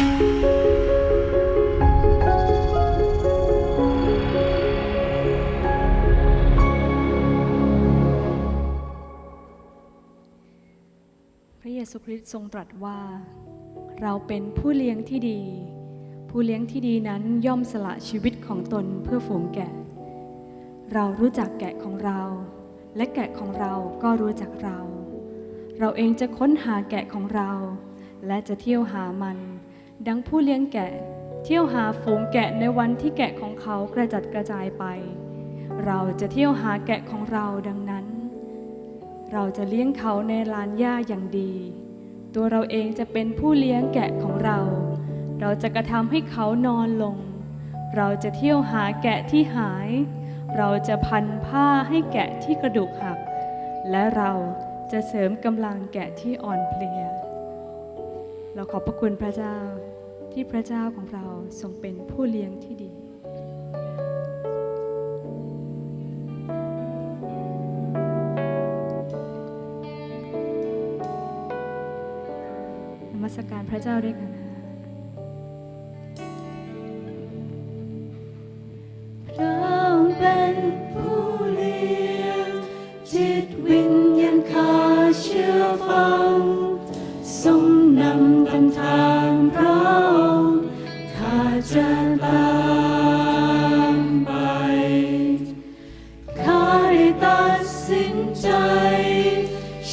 พระเยซูคริสต์ทรงตรัสว่า เราเป็นผู้เลี้ยงที่ดี ผู้เลี้ยงที่ดีนั้นย่อมสละชีวิตของตนเพื่อฝูงแกะ เรารู้จักแกะของเรา และแกะของเราก็รู้จักเรา เราเองจะค้นหาแกะของเรา และจะเที่ยวหามัน ดังผู้เลี้ยงแกะ เที่ยวหาฝูงแกะในวันที่แกะของเขากระจัดกระจายไป เราจะเที่ยวหาแกะของเราดังนั้น เราจะเลี้ยงเขาในลานหญ้าอย่างดี ตัวเราเองจะเป็นผู้เลี้ยงแกะของเรา เราจะกระทำให้เขานอนลง เราจะเที่ยวหาแกะที่หาย เราจะพันผ้าให้แกะที่กระดูกหัก และเราจะเสริมกำลังแกะที่อ่อนเพลีย เราขอบพระคุณพระเจ้า ที่พระเจ้าของเราทรงเป็นผู้เลี้ยงที่ดีนมัสการพระเจ้าด้วยกัน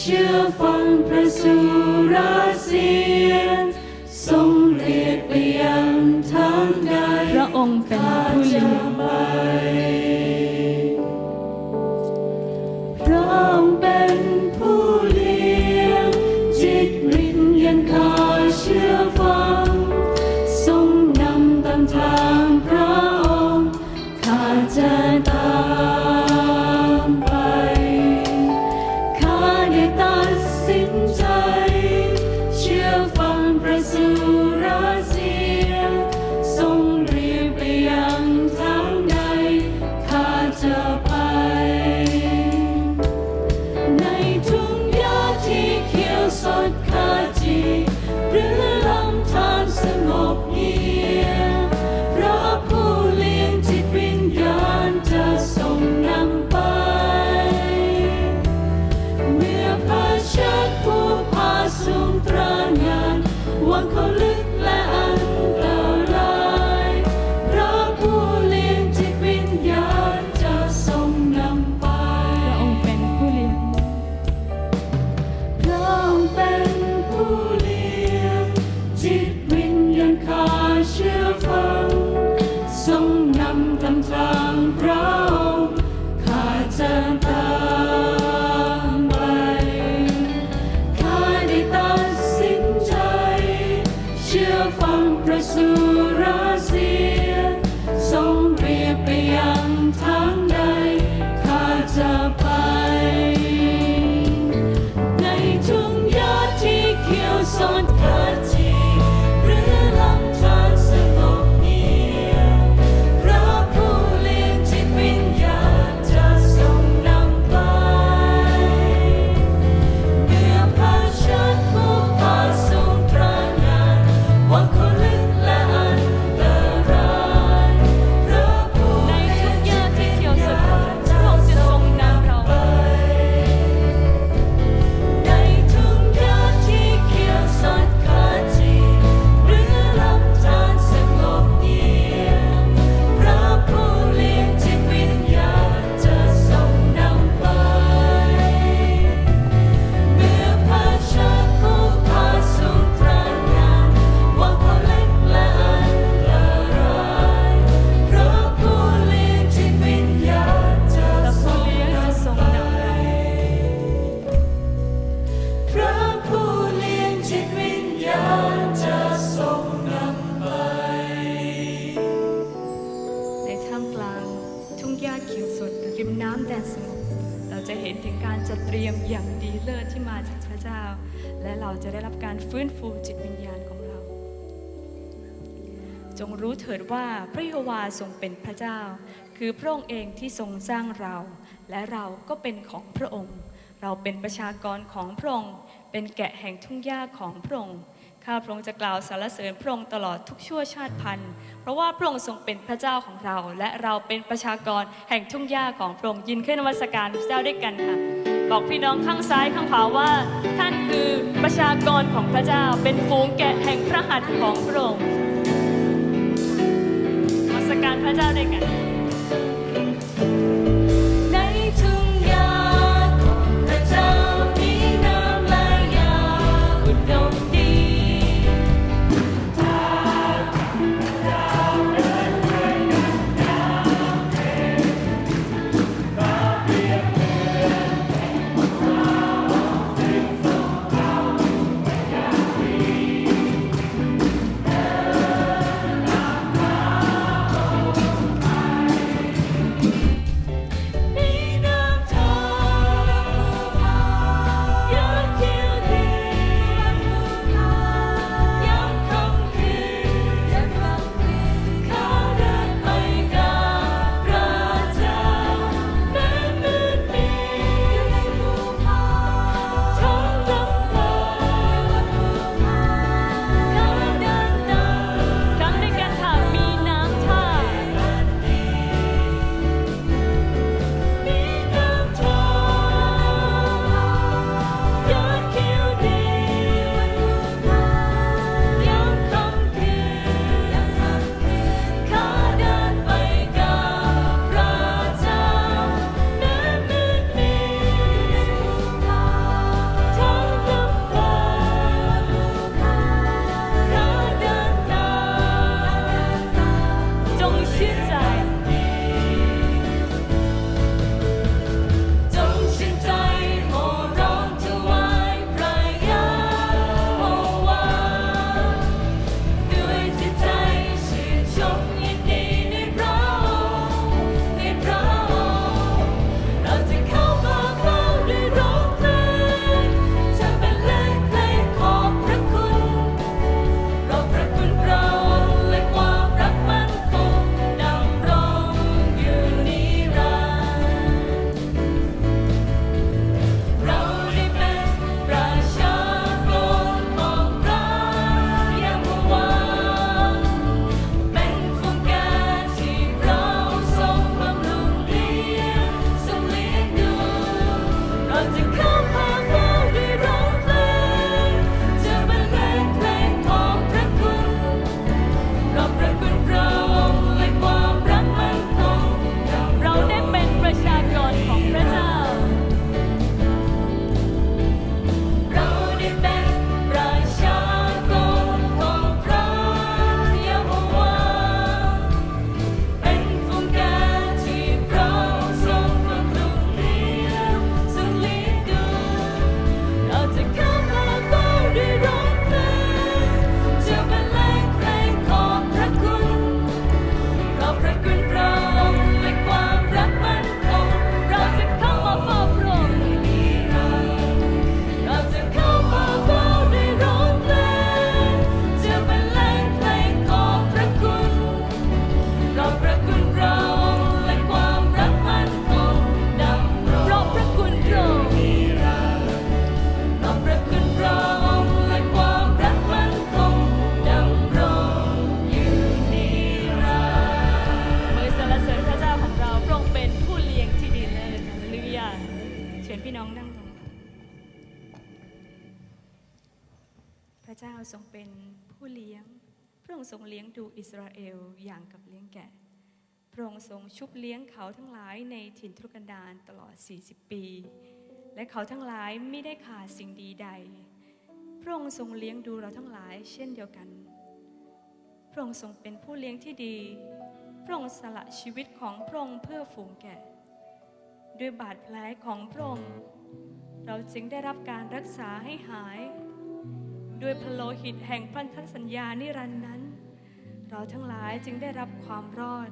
ชื่อฟังพระสุรเสียงทรงเรียกไปยังทางใดพระองค์เป็นผู้เลี้ยง เตรียมอย่างดีเลิศที่มาจากพระเจ้า และเราจะได้รับการฟื้นฟูจิตวิญญาณของเรา จงรู้เถิดว่าพระเยโวาทรงเป็นพระเจ้า คือพระองค์เองที่ทรงสร้างเรา และเราก็เป็นของพระองค์ เราเป็นประชากรของพระองค์ เป็นแกะแห่งทุ่งหญ้าของพระองค์ข้าพระองค์จะกล่าวสรรเสริญพระองค์ตลอดทุกชั่วชาติพันธุ์ เพราะว่าพระองค์ทรงเป็นพระเจ้าของเรา และเราเป็นประชากรแห่งทุ่งหญ้าของพระองค์ยินขึ้นนมัสการพระเจ้าด้วยกันค่ะ บอกพี่น้องข้างซ้ายข้างขวาว่า ท่านคือประชากรของพระเจ้า เป็นฝูงแกะแห่งพระหัตถ์ของพระองค์มาสการพระเจ้าด้วยกัน เจ้าทรงเป็นผู้เลี้ยง พระองค์ทรงเลี้ยงดูอิสราเอลอย่างกับเลี้ยงแกะ พระองค์ทรงชุบเลี้ยงเขาทั้งหลายในถิ่นทุรกันดารตลอด 40 ปี และเขาทั้งหลายไม่ได้ขาดสิ่งดีใด พระองค์ทรงเลี้ยงดูเราทั้งหลายเช่นเดียวกัน พระองค์ทรงเป็นผู้เลี้ยงที่ดี พระองค์สละชีวิตของพระองค์เพื่อฝูงแกะ ด้วยบาดแผลของพระองค์เราจึงได้รับการรักษาให้หาย ด้วยพระโลหิตแห่งพันธสัญญานิรันดร์นั้น เราทั้งหลายจึงได้รับความรอด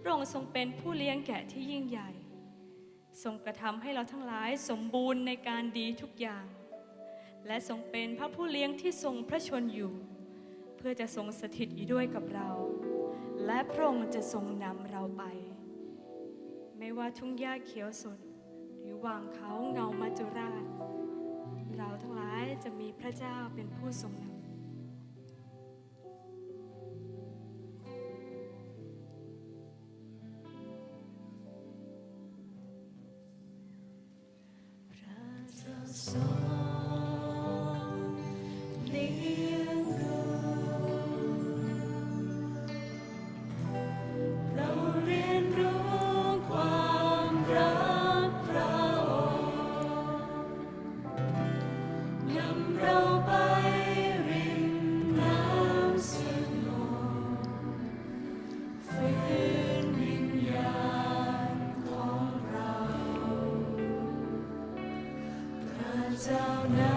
พระองค์ทรงเป็นผู้เลี้ยงแกะที่ยิ่งใหญ่ ทรงกระทำให้เราทั้งหลายสมบูรณ์ในการดีทุกอย่าง และทรงเป็นพระผู้เลี้ยงที่ทรงพระชนอยู่ เพื่อจะทรงสถิตอยู่ด้วยกับเรา และพระองค์จะทรงนำเราไป ไม่ว่าทุ่งหญ้าเขียวสด หรือวางเขาเงามัจจุราช เราทั้ง จะมีพระเจ้าเป็นผู้ทรงน shall know.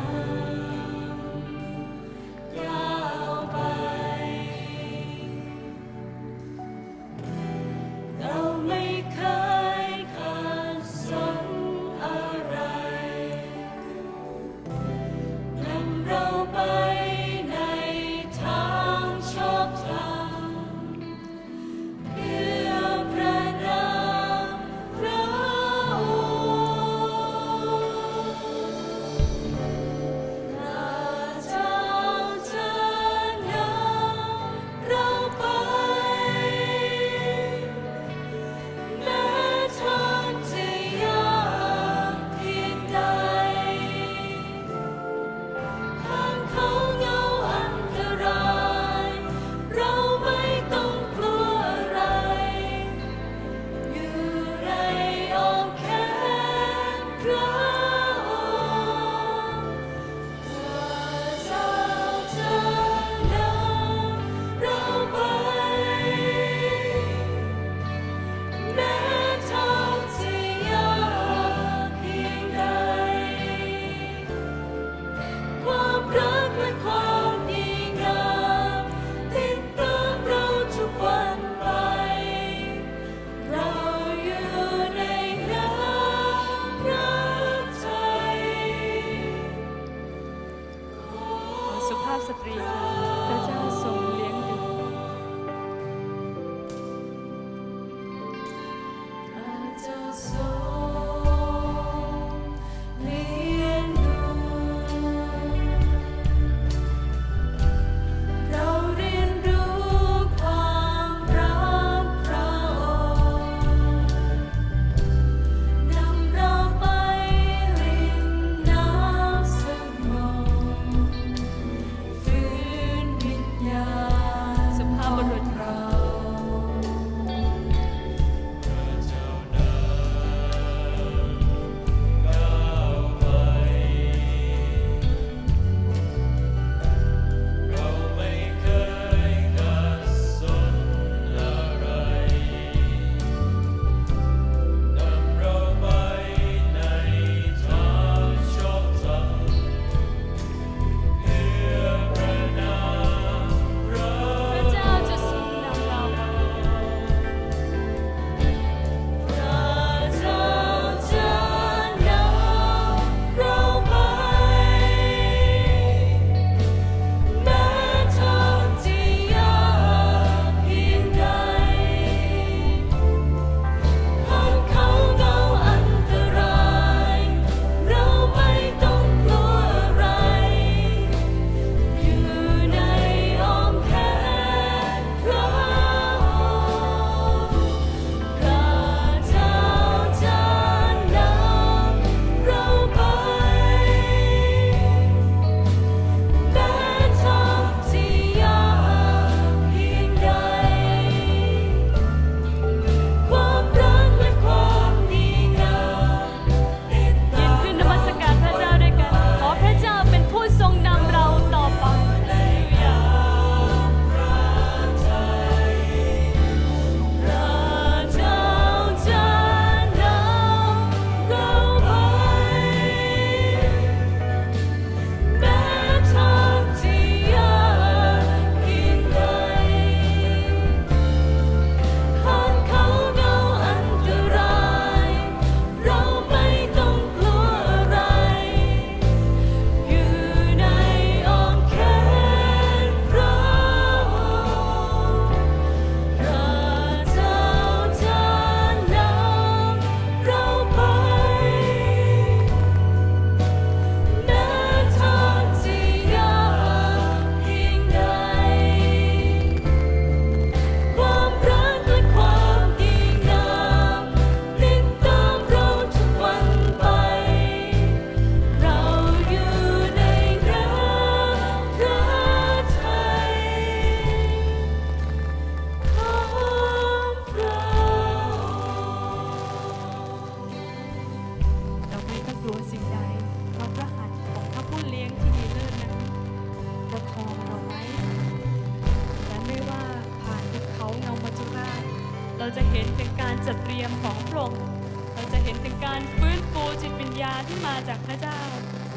การฟื้นฟูจิตวิญญาณที่มาจากพระเจ้า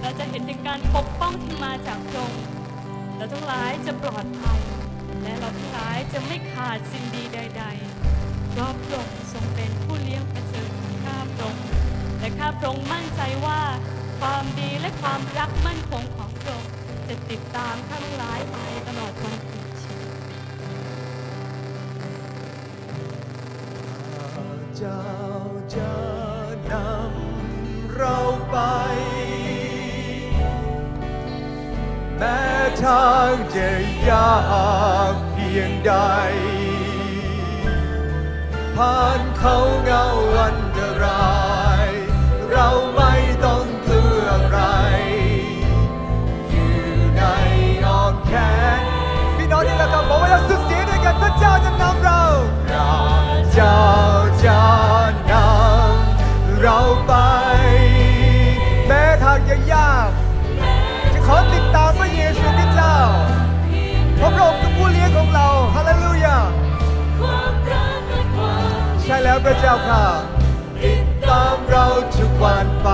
เราจะเห็นถึงการปกป้องที่มาจากพระองค์เราทั้งหลายจะปลอดภัย และเราทั้งหลายจะไม่ขาดสิ่งดีใด ๆ เพราะพระองค์ทรงเป็นผู้เลี้ยงประเสริฐข้าพระองค์และข้าพระองค์มั่นใจว่าความดีและความรักมั่นคงของพระองค์จะติดตามข้าทั้งหลายไปตลอดวันคืนชีวิตเจ้าจะนำ เราไป แม้ทางจะยากเพียงใด ผ่านเขาเงาอันตราย เราไม่ต้องกลัวอะไร อยู่ในอ้อมแขนพี่น้องนี่แหละครับบอกว่าเราสุดเสียด้วยกันพระเจ้าจะนำเราพระเจ้าจะนำเราไป จะยาก จะขอติดตามพระเยซูคริสต์เจ้าพระพรองค์คือผู้เลี้ยงของเราฮาเลลูยาใช่แล้วพระเจ้าค่ะ ติดตามเราทุกวันไป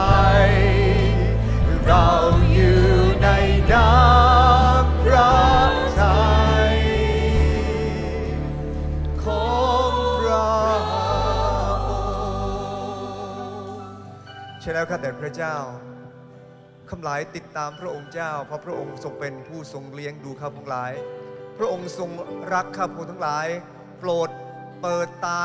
เราอยู่ในน้ำพระทัยของพระอใช่แล้วค่ะแต่พระเจ้า คำหลายติดตามพระองค์เจ้า เพราะพระองค์ทรงเป็นผู้ทรงเลี้ยงดูข้าพงหลาย พระองค์ทรงรักข้าพงทั้งหลาย โปรดเปิดตา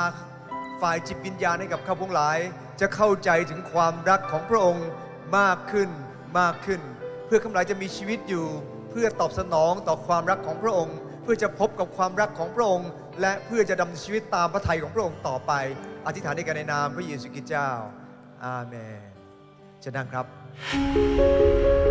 ฝ่ายจิตวิญญาณให้กับข้าพงหลาย จะเข้าใจถึงความรักของพระองค์มากขึ้นมากขึ้น เพื่อข้าพหลายจะมีชีวิตอยู่ เพื่อตอบสนองต่อความรักของพระองค์ เพื่อจะพบกับความรักของพระองค์ และเพื่อจะดำเนินชีวิตตามพระทัยของพระองค์ต่อไป อธิษฐานในการในนามพระเยซูคริสต์เจ้า อาเมนจะนั่งครับ you